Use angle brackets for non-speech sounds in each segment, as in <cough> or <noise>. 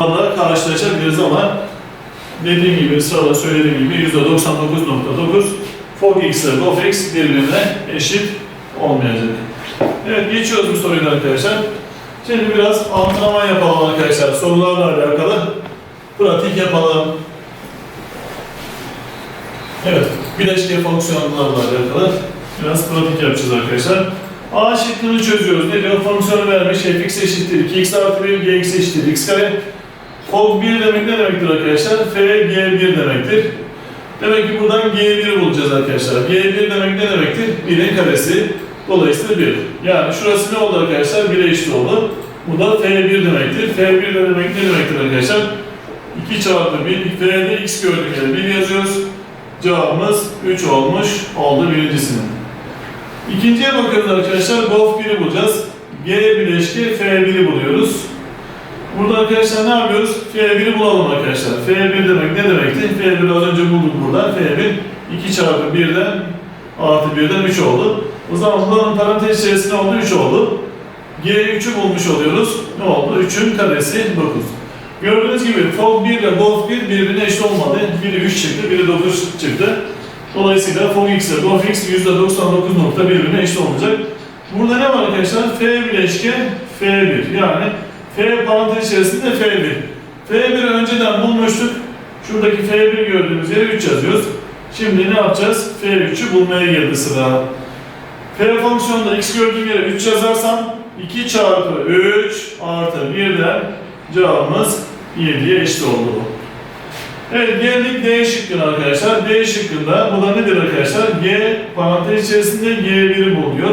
da karşılaşabiliriz ama dediğim gibi sırada söylediğim gibi %99.9 FogX ile GoFX birbirine eşit olmayacak. Evet geçiyoruz bu soruyu arkadaşlar. Şimdi biraz antrenman yapalım arkadaşlar. Sorularla alakalı pratik yapalım. Evet, bileşke fonksiyonlarla alakalı biraz pratik yapacağız arkadaşlar. A şıkkını çözüyoruz. Ne diyor? Fonksiyonu vermiş. fx eşittir 2x artı 1, gx eşittir x kare. Fog 1 demek ne demektir arkadaşlar? f g1 demektir. Demek ki buradan g1 bulacağız arkadaşlar. g1 demek ne demektir? 1'in karesi. Dolayısıyla 1. Yani şurası ne oldu arkadaşlar? 1'e eşit oldu. Bu da f1 demektir. f1 de demek ne demektir arkadaşlar? 2 çarpı 1, f'de x gördüğüm yere 1 yazıyoruz. Cevabımız 3 olmuş oldu birincisinin. İkinciye bakıyoruz arkadaşlar. Golf 1'i bulacağız. G bileşki F1'i buluyoruz. Burada arkadaşlar ne yapıyoruz? F1'i bulalım arkadaşlar. F1 demek ne demekti? F1 az önce bulduk burada. F1 2 çarpı 1'den artı 1'den 3 oldu. O zaman bunların parantez içerisinde oldu 3 oldu. G3'ü bulmuş oluyoruz. Ne oldu? 3'ün karesi 9. Gördüğünüz gibi Fog 1 ile Golf 1 birbirine eşit olmadı. Biri 3 çıktı, biri 9 çıktı. Dolayısıyla Fog X ile Golf X %99 birbirine eşit olacak. Burada ne var arkadaşlar? F bileşke F1. Yani F parantez içerisinde F1. F1'i önceden bulmuştuk. Şuradaki F1 gördüğümüz yere 3 yazıyoruz. Şimdi ne yapacağız? F3'ü bulmaya geldi sıra. F fonksiyonunda x gördüğüm yere 3 yazarsam 2 çarpı 3 artı 1'den cevabımız 7'ye eşit oldu. Evet geldik D şıkkına arkadaşlar. D şıkkında bu da nedir arkadaşlar? G parantez içerisinde G1'i buluyor.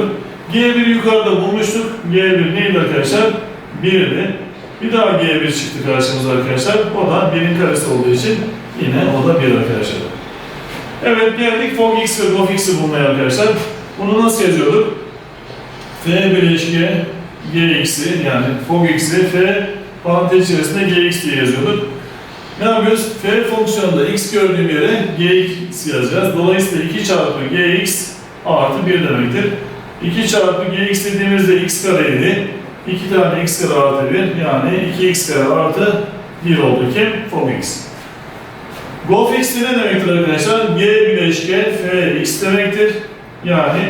G1'i yukarıda bulmuştuk. G1 neydi arkadaşlar? 1'di. Bir daha G1 çıktı karşımıza arkadaşlar. O da 1'in karesi olduğu için yine o da 1 arkadaşlar. Evet geldik Fog X ve Gof X'i bulmaya arkadaşlar. Bunu nasıl yazıyorduk? F bileşke Gx'i yani Fog X'i F parantez içerisinde Gx diye yazıyorduk. Ne yapıyoruz? F fonksiyonunda x gördüğüm yere gx yazacağız. Dolayısıyla 2 çarpı gx artı 1 demektir. 2 çarpı gx dediğimizde x kareydi. 2 tane x kare artı 1 yani 2x kare artı 1 oldu ki fog x. Golf x ne demektir arkadaşlar? g bileşke f x demektir. Yani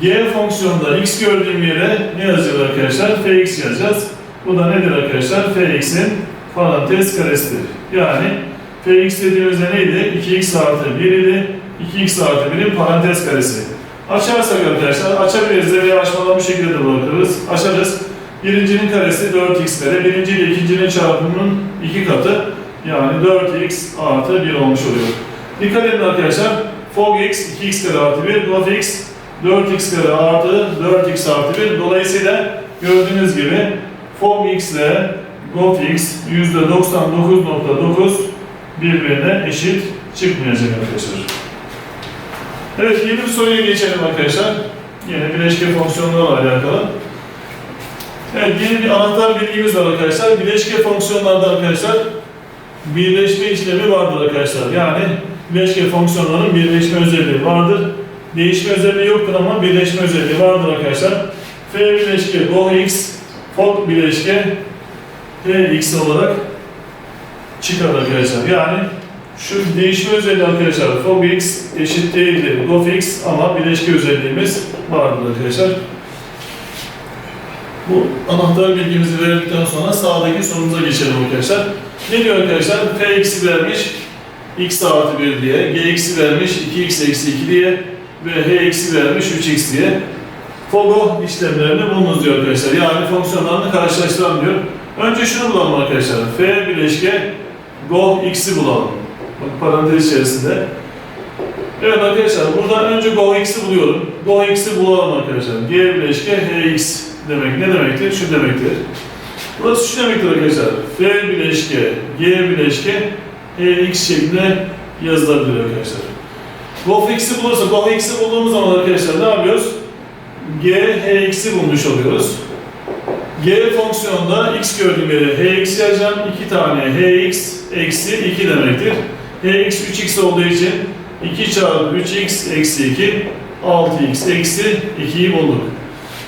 g fonksiyonunda x gördüğüm yere ne yazacağız arkadaşlar? fx yazacağız. Bu da nedir arkadaşlar? fx'in parantez karesidir. Yani fx dediğimizde neydi? 2x artı 1 idi. 2x artı 1'in parantez karesi. Açarsak arkadaşlar, açabiliriz de veya açmadan bir şekilde de bırakırız. Açarız. Birincinin karesi 4x kare, birinci ile ikincinin çarpımının iki katı. Yani 4x artı 1 olmuş oluyor. Dikkat edin arkadaşlar. Fog x 2x kare artı 1, gof x 4x kare artı 4x artı 1. Dolayısıyla gördüğünüz gibi fog x ile GoFix %99.9 birbirine eşit çıkmayacak arkadaşlar. Evet yeni bir soruya geçelim arkadaşlar. Yine bileşke fonksiyonlarla alakalı. Evet yeni bir anahtar bilgimiz var arkadaşlar. Bileşke fonksiyonlarda arkadaşlar birleşme işlemi vardır arkadaşlar. Yani bileşke fonksiyonların birleşme özelliği vardır. Değişme özelliği yoktur ama birleşme özelliği vardır arkadaşlar. F bileşke GoX, FOG bileşke Px olarak çıkar arkadaşlar. Yani şu değişme özelliği arkadaşlar Fobx eşit değildir Gofx ama bileşke özelliğimiz vardır arkadaşlar. Bu anahtar bilgimizi verdikten sonra sağdaki sorumuza geçelim arkadaşlar. Ne diyor arkadaşlar? Fx'i vermiş x artı 1 diye, gx'i vermiş 2x eksi 2 diye ve hx'i vermiş 3x diye. Fogo işlemlerini bulunuz diyor arkadaşlar. Yani fonksiyonlarını karşılaştıran diyor. Önce şunu bulalım arkadaşlar. F bileşke Go X'i bulalım. Bak parantez içerisinde. Evet arkadaşlar burada önce Go X'i buluyorum. Go X'i bulalım arkadaşlar. G bileşke Hx demek ne demektir? Şu demektir. Burası şu demektir arkadaşlar. F bileşke G bileşke Hx şeklinde yazılabilir arkadaşlar. Go X'i bulursa Go X'i bulduğumuz zaman arkadaşlar ne yapıyoruz? G Hx'i bulmuş oluyoruz. G fonksiyonunda x gördüğüm yere hx yazacağım. 2 tane hx eksi 2 demektir. hx 3x olduğu için 2 çarpı 3x eksi 2 6x eksi 2'yi bulduk.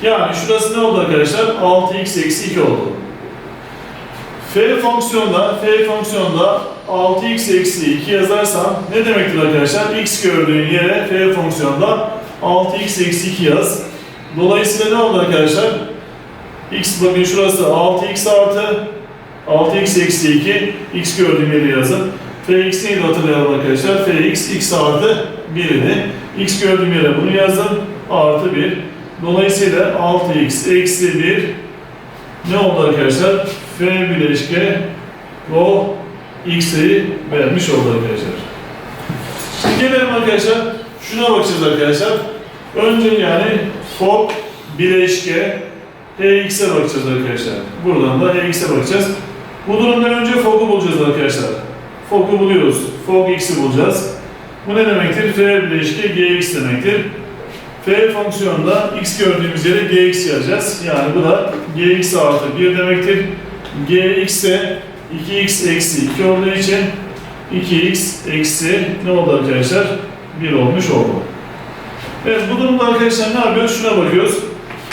Yani şurası ne oldu arkadaşlar? 6x eksi 2 oldu. F fonksiyonda, F fonksiyonda 6x eksi 2 yazarsam ne demektir arkadaşlar? x gördüğün yere F fonksiyonda 6x eksi 2 yaz. Dolayısıyla ne oldu arkadaşlar? x bakın şurası 6x artı 6x eksi 2 x gördüğüm yere yazın. Fx neydi hatırlayalım arkadaşlar? Fx x artı 1 idi. x gördüğüm yere bunu yazın. Artı 1. Dolayısıyla 6x eksi 1 ne oldu arkadaşlar? F bileşke o x'i vermiş oldu arkadaşlar. Şimdi gelelim arkadaşlar. Şuna bakacağız arkadaşlar. Önce yani fok bileşke hx'e bakacağız arkadaşlar. Buradan da hx'e bakacağız. Bu durumdan önce fok'u bulacağız arkadaşlar. Fok'u buluyoruz. Fok x'i bulacağız. Bu ne demektir? F bileşke gx demektir. F fonksiyonunda x gördüğümüz yere gx yazacağız. Yani bu da gx artı 1 demektir. gx de 2x eksi 2 olduğu için 2x eksi ne oldu arkadaşlar? 1 olmuş oldu. Evet bu durumda arkadaşlar ne yapıyoruz? Şuna bakıyoruz.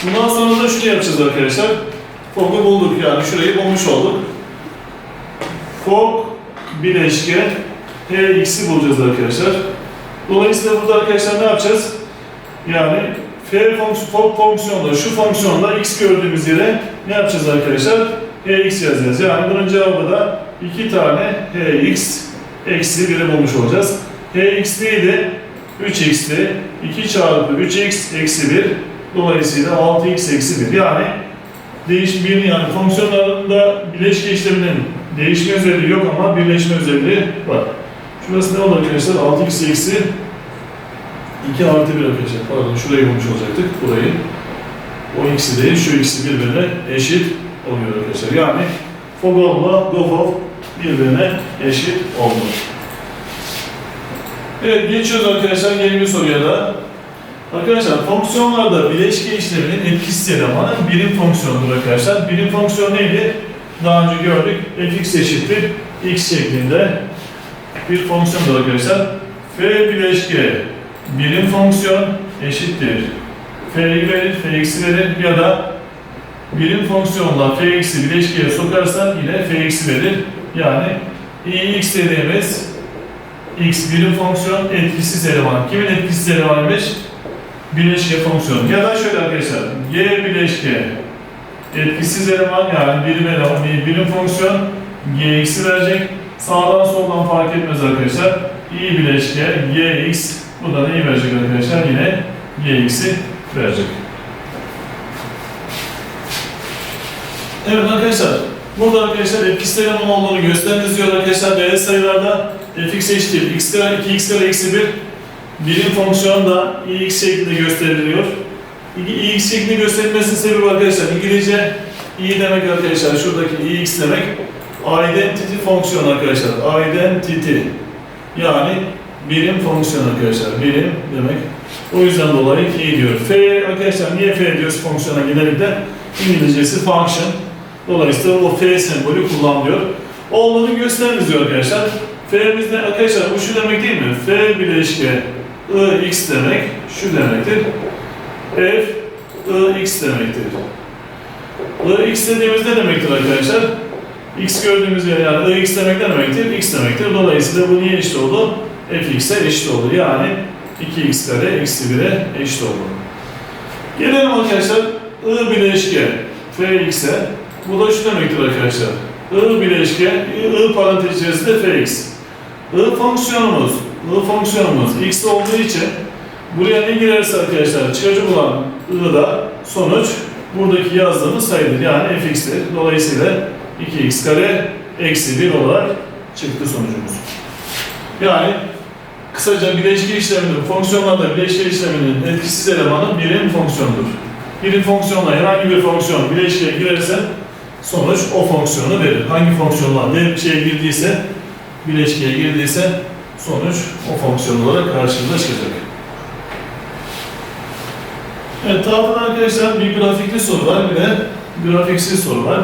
Bundan sonra da şunu yapacağız arkadaşlar. Fok'u bulduk yani şurayı bulmuş olduk. Fok bileşke Hx'i bulacağız arkadaşlar. Dolayısıyla burada arkadaşlar ne yapacağız? Yani f fonksiyon, fok fonksiyonda, şu fonksiyonda x gördüğümüz yere ne yapacağız arkadaşlar? hx yazacağız. Yani bunun cevabı da 2 tane hx eksi 1'i bulmuş olacağız. hx neydi? 3x'ti. 2 çarpı 3x eksi 1. Dolayısıyla 6x eksi 1. Yani değişim yani fonksiyonlarında bileşke işleminin değişme özelliği yok ama birleşme özelliği var. Şurası ne olur arkadaşlar? 6x eksi 2 artı 1 arkadaşlar. Pardon şurayı bulmuş olacaktık. Burayı. O x'i değil, şu x'i birbirine eşit oluyor arkadaşlar. Yani Fogov'la Gofov birbirine eşit oldu. Evet geçiyoruz arkadaşlar yeni bir soruya da. Arkadaşlar fonksiyonlarda bileşke işleminin etkisiz elemanı birim fonksiyonudur arkadaşlar. Birim fonksiyon neydi? Daha önce gördük. fx eşittir x şeklinde bir fonksiyondur arkadaşlar. f bileşke birim fonksiyon eşittir. f'yi verir, fx'i verir ya da birim fonksiyonla fx'i bileşkeye sokarsan yine fx'i verir. Yani ix dediğimiz x birim fonksiyon etkisiz eleman. Kimin etkisiz elemanıymış? Bileşke fonksiyonu. Ya da şöyle arkadaşlar, y bileşke etkisiz eleman yani birim eleman, bir birim fonksiyon gx'i verecek. Sağdan soldan fark etmez arkadaşlar. i bileşke gx bu da neyi verecek arkadaşlar? Yine gx'i verecek. Evet arkadaşlar, burada arkadaşlar etkisiz eleman olduğunu gösteriniz diyor arkadaşlar. Değerli sayılarda fx eşittir x kare 2x kare eksi 1 birim fonksiyon da ix şeklinde gösteriliyor. ix şeklinde gösterilmesinin sebebi arkadaşlar İngilizce i demek arkadaşlar şuradaki ix demek identity fonksiyon arkadaşlar. Identity yani birim fonksiyon arkadaşlar. Birim demek. O yüzden dolayı i diyor. F arkadaşlar niye f diyoruz fonksiyona genellikle? İngilizcesi function. Dolayısıyla o f sembolü kullanılıyor. Olduğunu gösteriniz diyor arkadaşlar. F'miz ne arkadaşlar? Bu şu demek değil mi? F bileşke I x demek şu demektir. F I x demektir. I x dediğimiz ne demektir arkadaşlar? X gördüğümüz yer yani I x demek ne demektir? X demektir. Dolayısıyla bu niye eşit oldu? F x'e eşit oldu. Yani 2x kare eksi 1'e eşit oldu. Gelelim arkadaşlar I bileşke F x'e. Bu da şu demektir arkadaşlar. I bileşke I parantez içerisinde F x. I fonksiyonumuz I fonksiyonumuz x olduğu için buraya ne girerse arkadaşlar çıkacak olan I da sonuç buradaki yazdığımız sayıdır. Yani fx'tir. Dolayısıyla 2x kare eksi 1 olarak çıktı sonucumuz. Yani kısaca bileşke işleminin, fonksiyonlarda bileşke işleminin etkisiz elemanı birim fonksiyondur. Birim fonksiyonla herhangi bir fonksiyon bileşkeye girerse sonuç o fonksiyonu verir. Hangi fonksiyonla ne şeye girdiyse, bileşkeye girdiyse sonuç o fonksiyon olarak karşımıza çıkacak. Evet, tahtada arkadaşlar bir grafikli soru var, bir de grafiksiz soru var.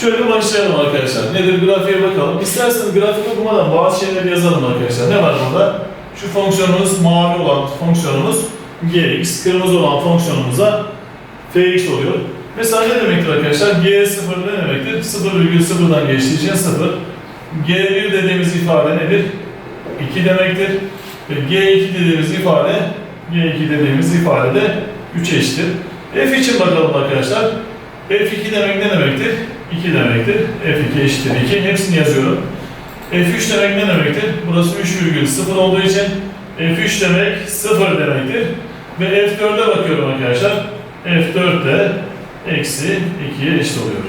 Şöyle başlayalım arkadaşlar. Nedir grafiğe bakalım. İsterseniz grafik okumadan bazı şeyleri yazalım arkadaşlar. Ne var burada? Şu fonksiyonumuz mavi olan fonksiyonumuz gx, kırmızı olan fonksiyonumuza fx oluyor. Mesela ne demektir arkadaşlar? G0 ne demektir? 0,0'dan geçtiği için 0. G1 dediğimiz ifade nedir? 2 demektir. Ve G2 dediğimiz ifade G2 dediğimiz ifade de 3 eşittir. F için bakalım arkadaşlar. F2 demek ne demektir? 2 demektir. F2 eşittir 2. Hepsini yazıyorum. F3 demek ne demektir? Burası 3,0 olduğu için F3 demek 0 demektir. Ve F4'e bakıyorum arkadaşlar. F4 de eksi 2'ye eşit oluyor.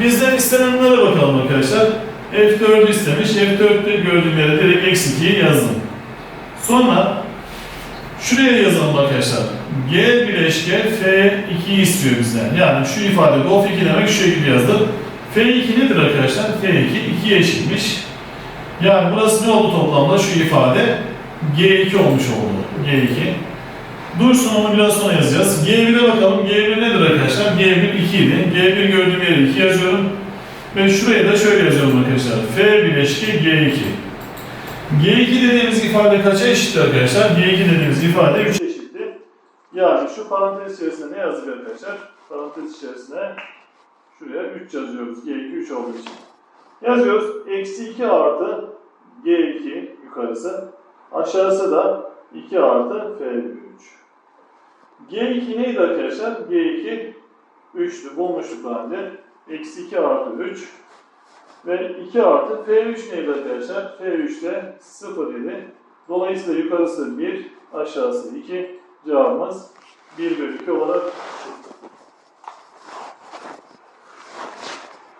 Bizden istenenlere bakalım arkadaşlar. F4'ü istemiş. F4'te gördüğüm yere direkt eksi 2'yi yazdım. Sonra şuraya yazalım arkadaşlar. G bileşke F2'yi istiyor bizden. Yani şu ifade of 2 demek şu şekilde yazdım. F2 nedir arkadaşlar? F2 2'ye eşitmiş. Yani burası ne oldu toplamda? Şu ifade G2 olmuş oldu. G2. Dursun onu biraz sonra yazacağız. G1'e bakalım. G1 nedir arkadaşlar? G1 2 idi. G1 gördüğüm yere 2 yazıyorum. Ve şuraya da şöyle yazıyorum arkadaşlar. F bileşki G2. G2 dediğimiz ifade kaça eşittir arkadaşlar? G2 dediğimiz ifade 3 eşittir. Yani şu parantez içerisinde ne yazdık arkadaşlar? Parantez içerisine şuraya 3 yazıyoruz. G2 3 olduğu için. Yazıyoruz. Eksi 2 artı G2 yukarısı. Aşağısı da 2 artı F3. G2 neydi arkadaşlar? G2 3'tü. Bulmuştuk daha önce. Eksi 2 artı 3. Ve 2 artı F3 neydi arkadaşlar? F3 de 0 idi. Dolayısıyla yukarısı 1, aşağısı 2. Cevabımız 1 bölü 2 olarak çıktı.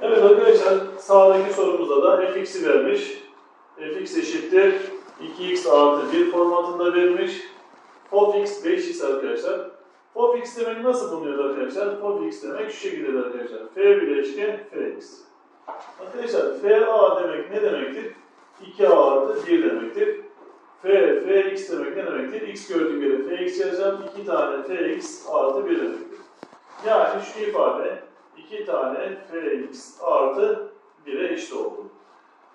Evet arkadaşlar sağdaki sorumuzda da fx'i vermiş. fx eşittir 2x artı 1 formatında verilmiş. fx 5x arkadaşlar. fx demek nasıl bulunuyor arkadaşlar? fx demek şu şekilde arkadaşlar. f bileşken fx. Arkadaşlar fa demek ne demektir? 2a artı 1 demektir. F, fx demek ne demektir? x gördüğüm yere fx yazacağım. 2 tane fx artı 1 demektir. Yani şu ifade 2 tane fx artı 1'e eşit oldu.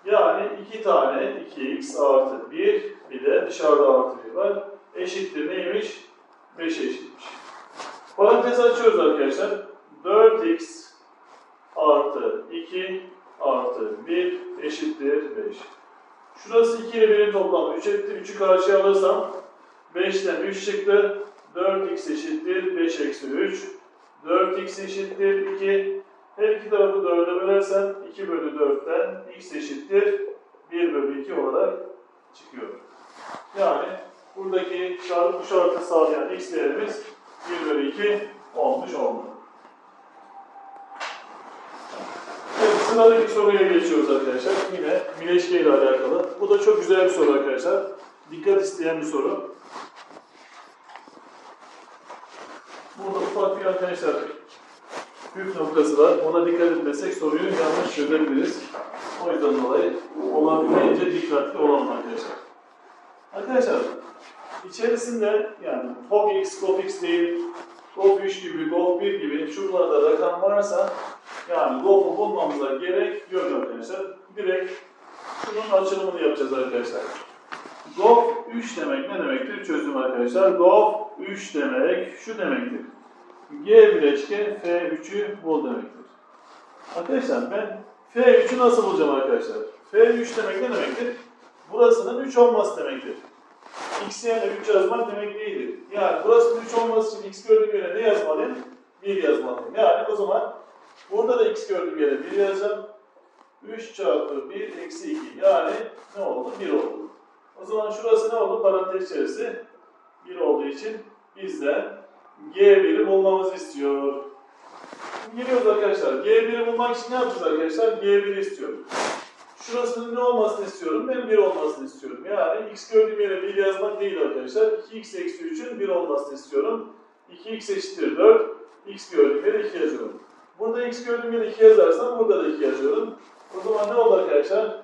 Yani 2 tane 2x artı 1 bir de dışarıda artı 1 var. Eşittir neymiş? 5 eşitmiş. Parantez açıyoruz arkadaşlar. 4x artı 2 artı 1 eşittir 5. Şurası 2 ile 1'in toplamı 3 etti. 3'ü karşıya alırsam 5'ten 3 çıktı. 4x eşittir 5 eksi 3. 4x eşittir 2. Her iki tarafı 4'e bölersem 2 bölü 4'ten x eşittir 1 bölü 2 olarak çıkıyor. Yani buradaki çarpı şartı sağlayan x değerimiz 1 bölü 2 olmuş oldu. Sıradaki soruya geçiyoruz arkadaşlar. Yine bileşke ile alakalı. Bu da çok güzel bir soru arkadaşlar. Dikkat isteyen bir soru. Burada ufak bir arkadaşlar püf noktası var. Ona dikkat etmesek soruyu yanlış çözebiliriz. O yüzden dolayı olabildiğince dikkatli olalım arkadaşlar. Arkadaşlar içerisinde yani FOX, GOFX değil, GOF3 gibi, GOF1 gibi şuralarda rakam varsa yani GOF'u bulmamıza gerek yok arkadaşlar. Direkt şunun açılımını yapacağız arkadaşlar. GOF 3 demek ne demektir? Çözüm arkadaşlar. GOF 3 demek şu demektir. G bileşke F3'ü bul demektir. Arkadaşlar ben F3'ü nasıl bulacağım arkadaşlar? F3 demek ne demektir? Burasının 3 olması demektir. X yerine 3 yazmak demek değildir. Yani burasının 3 olması için X gördüğüm yere ne yazmalıyım? 1 yazmalıyım. Yani o zaman burada da X gördüğüm yere 1 yazacağım. 3 çarpı 1 eksi 2. Yani ne oldu? 1 oldu. O zaman şurası ne oldu? Parantez içerisi 1 olduğu için bizden G1'i bulmamızı istiyor. Geliyoruz arkadaşlar. G1'i bulmak için ne yapacağız arkadaşlar? G1'i istiyorum. Şurasının ne olmasını istiyorum? Ben 1 olmasını istiyorum. Yani x gördüğüm yere 1 yazmak değil arkadaşlar. 2x eksi 3'ün 1 olmasını istiyorum. 2x eşittir 4. x gördüğüm yere 2 yazıyorum. Burada x gördüğüm yere 2 yazarsam burada da 2 yazıyorum. O zaman ne oldu arkadaşlar?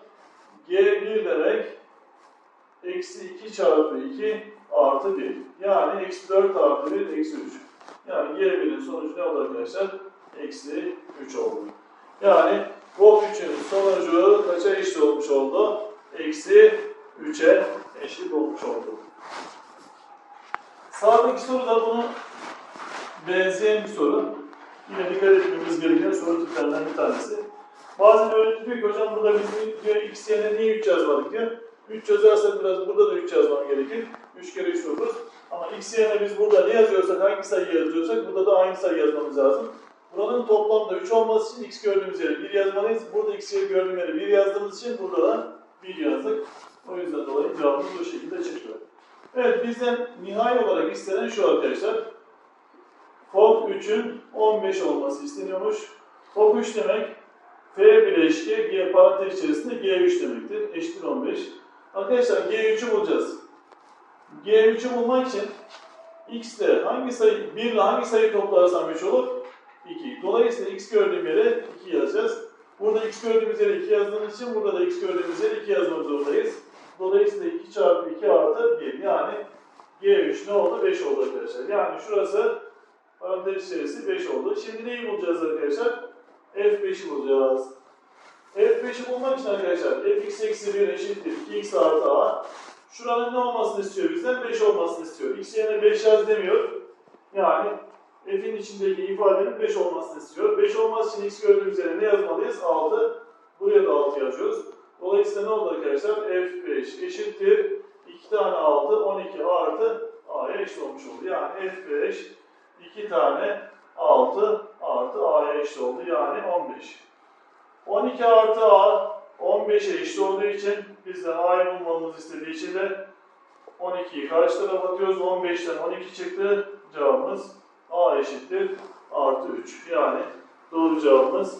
G1 demek eksi 2 çarpı 2 artı 1. Yani eksi 4 artı 1 eksi 3. Yani G1'in sonucu ne oldu arkadaşlar? Eksi 3 oldu. Yani GOP 3'ün sonucu kaça eşit olmuş oldu? Eksi 3'e eşit olmuş oldu. Sağdaki soru da bunu benzeyen bir soru. Yine dikkat etmemiz gereken soru tiplerinden bir tanesi. Bazen öğrenci diyor ki hocam burada biz diyor x yerine niye 3 yazmadık diyor. 3 yazarsak biraz burada da 3 yazmam gerekir. 3 kere 3 9. Ama x yerine biz burada ne yazıyorsak, hangi sayı yazıyorsak burada da aynı sayı yazmamız lazım. Buranın toplamda 3 olması için x gördüğümüz yere 1 yazmalıyız. Burada x yeri gördüğüm yere 1 yazdığımız için burada da 1 yazdık. O yüzden dolayı cevabımız bu şekilde çıkıyor. Evet bizden nihai olarak istenen şu arkadaşlar. FOB 3'ün 15 olması isteniyormuş. FOB 3 demek F bileşke G parantez içerisinde G3 demektir. Eşittir 15. Arkadaşlar G3'ü bulacağız. G3'ü bulmak için x ile hangi sayı 1 ile hangi sayı toplarsam 3 olur? 2. Dolayısıyla x gördüğüm yere 2 yazacağız. Burada x gördüğümüz yere 2 yazdığımız için burada da x gördüğümüz yere 2 yazmak zorundayız. Dolayısıyla 2 çarpı 2 artı 1 yani G3 ne oldu? 5 oldu arkadaşlar. Yani şurası parantez içerisi 5 oldu. Şimdi neyi bulacağız arkadaşlar? F5'i bulacağız. F5'i bulmak için arkadaşlar fx eksi 1 eşittir 2x artı a. Şuranın ne olmasını istiyor bizden? 5 olmasını istiyor. x yerine 5 yaz demiyor. Yani f'in içindeki ifadenin 5 olmasını istiyor. 5 olması için x gördüğümüz yere ne yazmalıyız? 6. Buraya da 6 yazıyoruz. Dolayısıyla ne oldu arkadaşlar? f5 eşittir 2 tane 6, 12 artı a'ya eşit olmuş oldu. Yani f5 2 tane 6 artı a'ya eşit oldu. Yani 15. 12 artı a 15'e eşit olduğu için bizden a'yı bulmamızı istediği için de 12'yi karşı tarafa atıyoruz. 15'ten 12 çıktı. Cevabımız a eşittir artı 3. Yani doğru cevabımız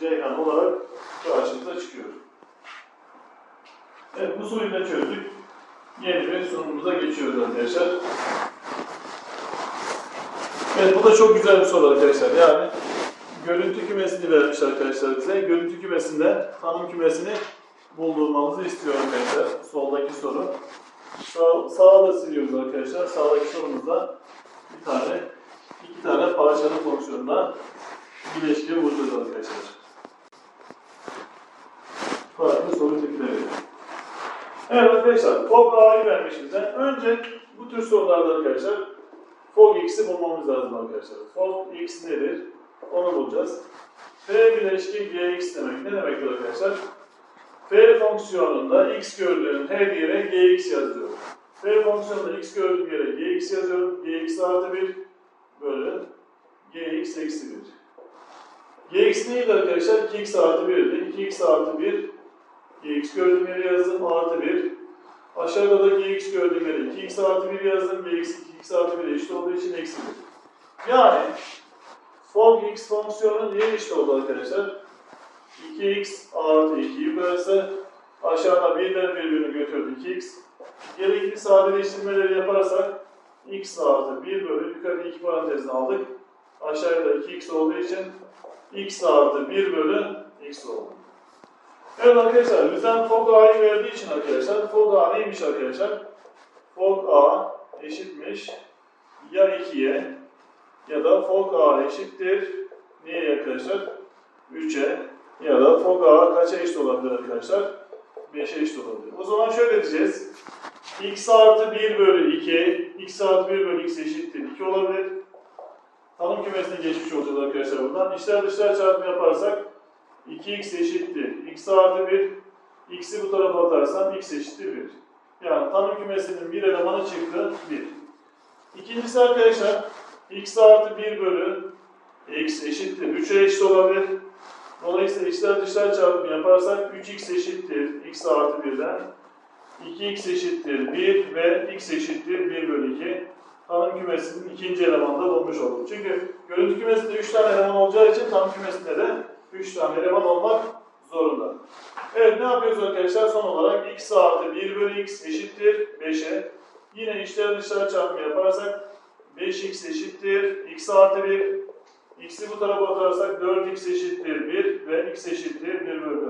Ceyhan olarak karşımıza çıkıyor. Evet bu soruyu da çözdük. Yeni bir sorumuza geçiyoruz arkadaşlar. Evet bu da çok güzel bir soru arkadaşlar. Yani görüntü kümesini vermiş arkadaşlar bize. Görüntü kümesinde tanım kümesini buldurmamızı istiyor arkadaşlar. Soldaki soru. Sağ, sağa da siliyoruz arkadaşlar. Sağdaki sorumuzda bir tane, iki tane parçalı fonksiyonla bileşke bulacağız arkadaşlar. Farklı soru tipleri. Evet arkadaşlar, A'yı vermiş bize. Önce bu tür sorularda arkadaşlar FOG X'i bulmamız lazım arkadaşlar. FOG X nedir? Onu bulacağız. F bileşki Gx demek. Ne demektir arkadaşlar? F fonksiyonunda x gördüğüm her yere Gx yazıyorum. F fonksiyonunda x gördüğüm yere Gx yazıyorum. Gx artı 1 bölü Gx eksi 1. Gx neydi arkadaşlar? 2x artı 1'di. 2x artı 1 Gx gördüğüm yere yazdım. Artı 1. Aşağıda da Gx gördüğüm yere 2x artı 1 yazdım. Gx 2x artı 1 eşit olduğu için eksi 1. Yani fog x fonksiyonu niye eşit oldu arkadaşlar? 2x artı 2 yukarısı aşağıda birden birbirini götürdü 2x. Gerekli sadeleştirmeleri yaparsak x artı 1 bölü yukarı 2 parantezini aldık. Aşağıda 2x olduğu için x artı 1 bölü x oldu. Evet arkadaşlar bizden fog a'yı verdiği için arkadaşlar fog a neymiş arkadaşlar? Fog a eşitmiş ya 2'ye ya da fog a eşittir neye arkadaşlar? 3'e ya da fog a kaça eşit olabilir arkadaşlar? 5'e eşit olabilir. O zaman şöyle diyeceğiz. x artı 1 bölü 2, x artı 1 bölü x eşittir 2 olabilir. Tanım kümesine geçmiş olacağız arkadaşlar buradan. İçler dışlar çarpımı yaparsak 2x eşittir. X artı 1, x'i bu tarafa atarsam x eşittir 1. Yani tanım kümesinin bir elemanı çıktı 1. İkincisi arkadaşlar x artı 1 bölü x eşittir 3'e eşit olabilir. Dolayısıyla içler dışlar çarpımı yaparsak 3x eşittir x artı 1'den 2x eşittir 1 ve x eşittir 1 bölü 2. Tanım kümesinin ikinci elemanını da bulmuş olduk. Çünkü görüntü kümesinde 3 tane eleman olacağı için tanım kümesinde de 3 tane eleman olmak zorunda. Evet ne yapıyoruz arkadaşlar? Son olarak x artı 1 bölü x eşittir 5'e. Yine içler dışlar çarpımı yaparsak 5x eşittir x artı 1. x'i bu tarafa atarsak 4x eşittir 1 ve x eşittir 1 bölü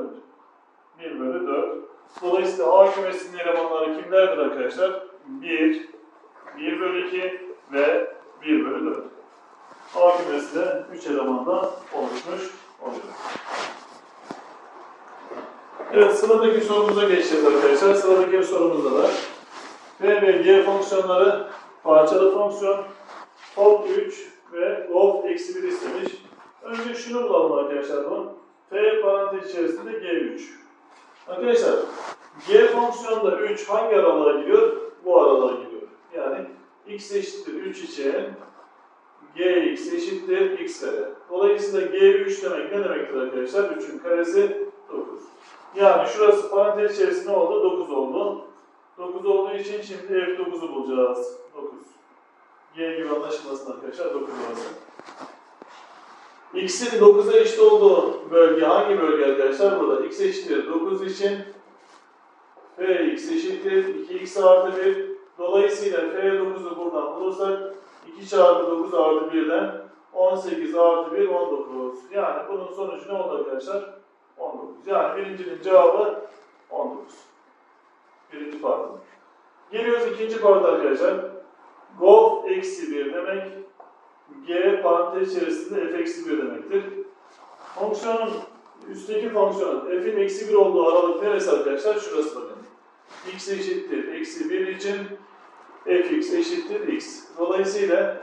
4. 1 bölü 4. Dolayısıyla A kümesinin elemanları kimlerdir arkadaşlar? 1, 1 bölü 2 ve 1 bölü 4. A kümesi de 3 elemandan oluşmuş oluyor. Evet sıradaki sorumuza geçeceğiz arkadaşlar. Sıradaki sorumuzda da F ve G fonksiyonları parçalı fonksiyon of 3 ve of eksi 1 istemiş. Önce şunu bulalım arkadaşlar bu. F parantez içerisinde G3. Arkadaşlar G fonksiyonunda 3 hangi aralığa giriyor? Bu aralığa giriyor. Yani x eşittir 3 için gx eşittir x kare. Dolayısıyla g3 demek ne demektir arkadaşlar? 3'ün karesi 9. Yani şurası parantez içerisinde oldu? 9 oldu. 9 olduğu için şimdi f9'u bulacağız. 9. G gibi anlaşılmasın arkadaşlar 9 olsun. X'in 9'a eşit olduğu bölge hangi bölge arkadaşlar? Burada x eşittir 9 için Fx eşittir 2x artı 1. Dolayısıyla F9'u buradan bulursak 2 çarpı 9 artı 1'den 18 artı 1 19. Yani bunun sonucu ne oldu arkadaşlar? 19. Yani birincinin cevabı 19. Birinci pardon. Geliyoruz ikinci parta arkadaşlar. Golf eksi 1 demek G parantez içerisinde f eksi 1 demektir. Fonksiyonun üstteki fonksiyonun f'in eksi 1 olduğu aralık neresi arkadaşlar? Şurası bakın. x eşittir eksi 1 için fx eşittir x. Dolayısıyla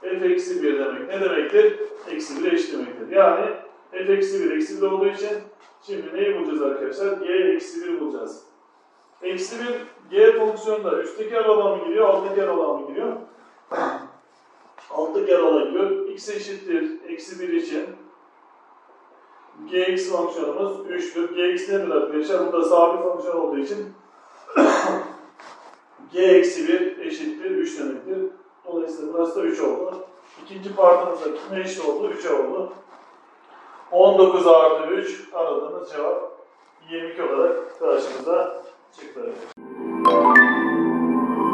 f eksi 1 demek ne demektir? Eksi 1 eşit demektir. Yani f eksi 1 eksi 1 olduğu için şimdi neyi bulacağız arkadaşlar? g eksi 1 bulacağız. Eksi 1 g fonksiyonunda üstteki aralığa mı giriyor, alttaki aralığa mı giriyor? <clears throat> Alttaki aralığa giriyor. x eşittir eksi 1 için gx fonksiyonumuz 3'tür. gx nedir arkadaşlar? Burada sabit fonksiyon olduğu için <clears throat> g eksi 1 eşittir 3 demektir. Dolayısıyla burası da 3 oldu. İkinci partımızda kime eşit oldu? 3'e oldu. 19 artı 3 aradığımız cevap 22 olarak karşımıza çıktı.